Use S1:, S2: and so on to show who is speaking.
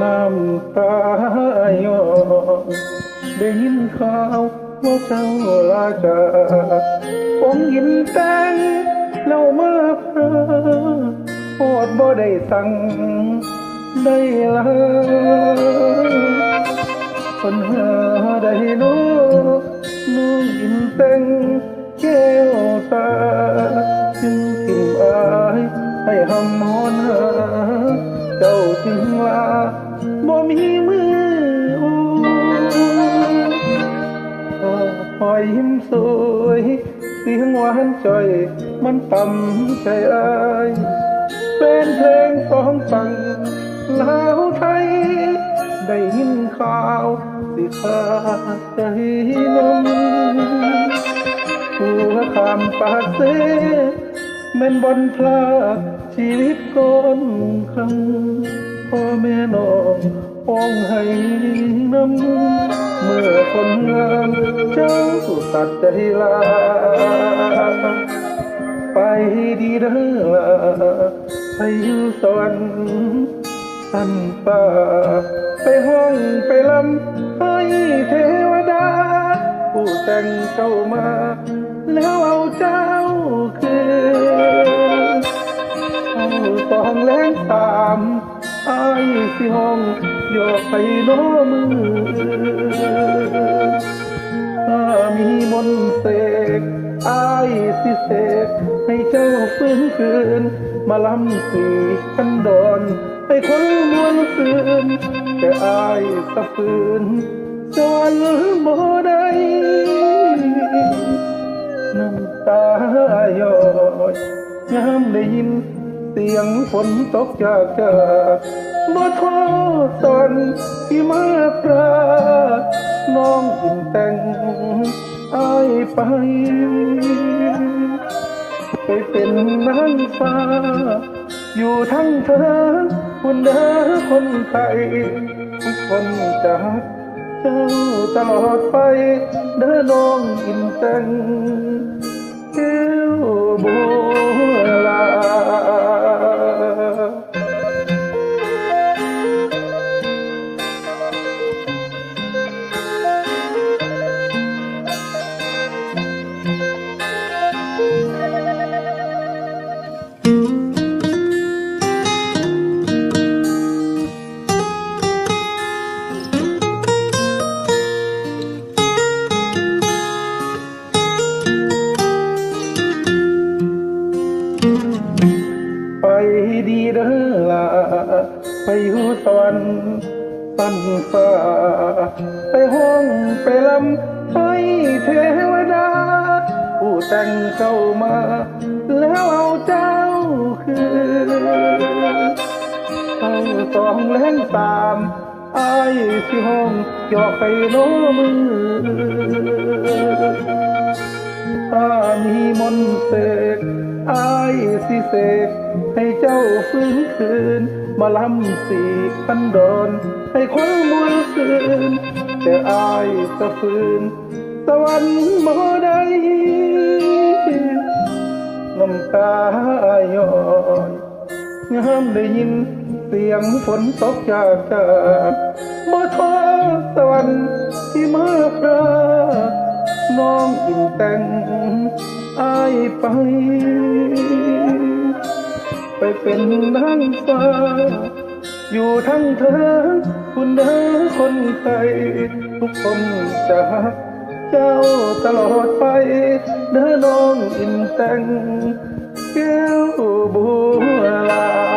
S1: น้ำตาย้อนได้ยินข่าวว่าเจ้าลาจาผมยินแตงแล้วมาเพลโอดบ่ได้สั่งได้ลาคนหาได้นู้นูยินแตงแก้วตาจึงทิมอายให้หำหอนหา เจ้าจึงลาบ่มีมือโอ้พอยยิ้มสวยเสียงหวานจ่อยมันต่ำใจอายเป็นเพลงสองฝั่งลาวไทย ได้ยินข่าวสิขาดใจนมหัวคำปากเส แม่นบนพลาดชีวิตก่อนคำพ่อแม่น้องป้องให้น้ำเมื่อคนงามเจ้าตัดใจลา ไปดีเด้อล่ะไปอยู่สวรรค์อันป่าไปห้องไปลำให้เทวดา ผู้แต่งเจ้ามา แล้วเอาเจ้า สองแรงสามไอ้ายสิห้องโยกไปโน้มือถ้ามีมนเสกอายสิเสกให้เจ้าฟื้นคืน มาลำสีกันดอนให้คนมวนคืนแต่อายสะฝืนจนบ่ได้น้ำตาย้อยยามได้ยิน เสียงฝนตกจากจากบ่โทษตอนที่มาพระน้องอินแต่งอายไป ไปเป็นนางฟ้า อยู่ทั้งเธอคนเด้อคนไทยทุกคนจะรักเจ้าตลอดไปเด้อน้องอินแต่งเก้วบัวลา เด้อล่ะไปอยู่สวรรค์สันฟ้าไปห้องไปลำให้เทวดา ผู้แต่งเจ้ามา แล้วเอาเจ้าคืนเอาสองแรงสามอายสิห้องยอกไปโน้มือ ถ้ามีมนต์เสกอายสิเสกให้เจ้าฟื้นคืน มาลำสีพันดอนให้คนมวนคืนแต่อายสะฝืนสวรรค์บ่ได้น้ำตาย้อยงามได้ยินเสียงฝนตกจากจากบ่ท้อสวรรค์ที่มาพระ น้องอินแต่งอายไป ไปเป็นนางฟ้า อยู่ทั้งเธอ คุณเด้อคนไทยทุกคนจะรักเจ้าตลอดไป เด้อน้องอินแต่งแก้วบัวลา